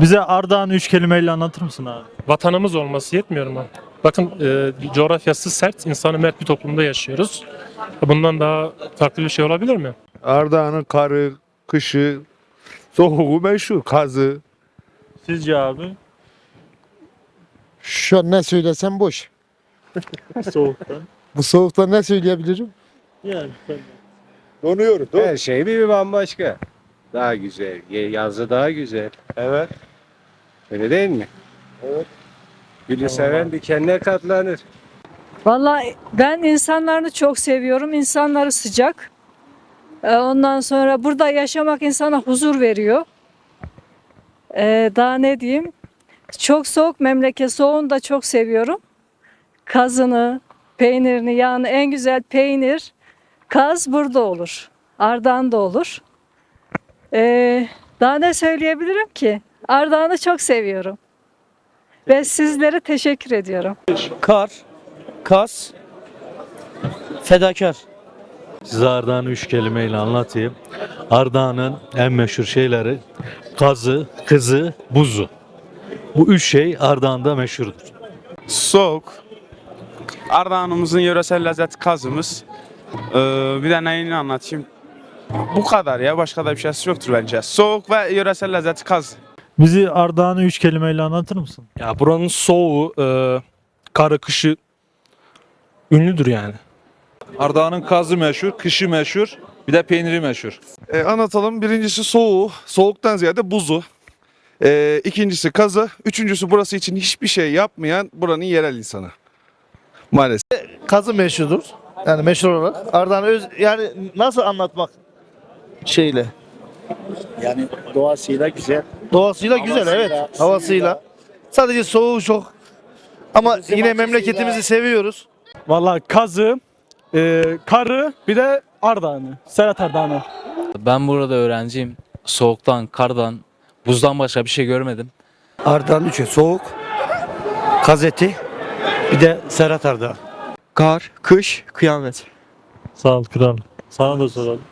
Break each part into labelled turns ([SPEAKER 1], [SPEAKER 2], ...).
[SPEAKER 1] Bize Ardahan'ı üç kelimeyle anlatır mısın abi?
[SPEAKER 2] Vatanımız olması yetmiyor mu? Bakın e, coğrafyası sert, insanı mert bir toplumda yaşıyoruz. Bundan daha farklı bir şey olabilir mi?
[SPEAKER 3] Ardahan'ın karı, kışı, soğuğu meşhur, kazı.
[SPEAKER 1] Sizce abi?
[SPEAKER 4] Şu an ne söylesem boş.
[SPEAKER 1] Soğuktan.
[SPEAKER 4] Bu soğukta ne söyleyebilirim?
[SPEAKER 1] Yani
[SPEAKER 3] Donuyoruz. Don.
[SPEAKER 5] Her şey bir bambaşka. Daha güzel. Yazı daha güzel.
[SPEAKER 3] Evet.
[SPEAKER 5] Öyle değil mi?
[SPEAKER 3] Evet.
[SPEAKER 5] Gülü seven dikenine katlanır.
[SPEAKER 6] Vallahi ben insanlarını çok seviyorum. İnsanları sıcak. Ee, Ondan sonra burada yaşamak insana huzur veriyor. Ee, Daha ne diyeyim? Çok soğuk memleket soğuğunu da çok seviyorum. Kazını, peynirini, yağını en güzel peynir, kaz burada olur. Ardahan'da olur. Ee, daha ne söyleyebilirim ki? Ardahan'ı çok seviyorum. Ve sizlere teşekkür ediyorum.
[SPEAKER 7] Kar, kas, fedakar.
[SPEAKER 1] Size Ardahan'ı üç kelimeyle anlatayım. Ardahan'ın en meşhur şeyleri kazı, kızı, buzu. Bu üç şey Ardahan'da meşhurdur.
[SPEAKER 8] Soğuk. Ardahan'ımızın yöresel lezzeti kazımız. Ee, bir de neyini anlatayım. Bu kadar ya. Başka da bir şeysi yoktur bence. Soğuk ve yöresel lezzeti kaz.
[SPEAKER 1] Bizi Ardahan'ı üç kelimeyle anlatır mısın?
[SPEAKER 2] Ya buranın soğuğu, e, karı kışı ünlüdür yani.
[SPEAKER 9] Ardahan'ın kazı meşhur, kışı meşhur, bir de peyniri meşhur.
[SPEAKER 3] E, anlatalım. Birincisi soğuğu, soğuktan ziyade buzu. E, ikincisi kazı. Üçüncüsü burası için hiçbir şey yapmayan buranın yerel insanı. Maalesef.
[SPEAKER 10] kazı meşhurdur. Yani meşhur olarak. Ardahan öz yani nasıl anlatmak şeyle?
[SPEAKER 7] Yani doğasıyla güzel.
[SPEAKER 10] Doğasıyla güzel evet. Havasıyla. Sadece soğuğu çok. Ama yine memleketimizi seviyoruz.
[SPEAKER 11] Valla kazı, e, karı bir de Ardahan'ı. Serhat Ardahan'ı.
[SPEAKER 12] Ben burada öğrenciyim. Soğuktan, kardan, buzdan başka bir şey görmedim.
[SPEAKER 7] Ardahan üçü soğuk, kazeti, bir de Serhat Ardahan.
[SPEAKER 10] Kar, kış, kıyamet.
[SPEAKER 1] Sağ ol kral. Sana da soralım.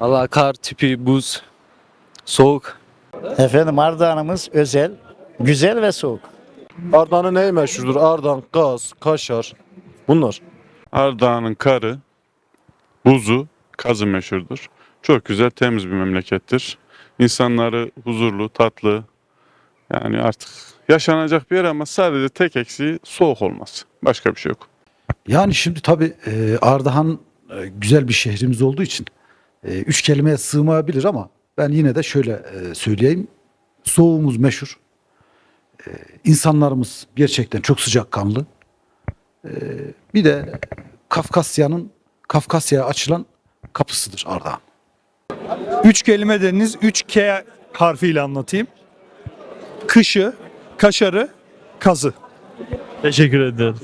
[SPEAKER 12] Valla kar tipi, buz, soğuk.
[SPEAKER 7] Efendim Ardahan'ımız özel, güzel ve soğuk.
[SPEAKER 4] Ardahan'ın neyi meşhurdur? Ardahan, gaz, kaşar. Bunlar.
[SPEAKER 13] Ardahan'ın karı, buzu, kazı meşhurdur. Çok güzel, temiz bir memlekettir. İnsanları huzurlu, tatlı. Yani artık yaşanacak bir yer ama sadece tek eksiği soğuk olması. Başka bir şey yok.
[SPEAKER 14] Yani şimdi tabii e, Ardahan e, güzel bir şehrimiz olduğu için e, üç kelimeye sığmayabilir ama ben yine de şöyle e, söyleyeyim. Soğuğumuz meşhur. E, insanlarımız gerçekten çok sıcakkanlı. E, bir de Kafkasya'nın Kafkasya'ya açılan kapısıdır Ardahan.
[SPEAKER 11] Üç kelime dediniz. Üç K harfiyle anlatayım. Kışı, kaşarı, kazı.
[SPEAKER 1] Teşekkür ederiz.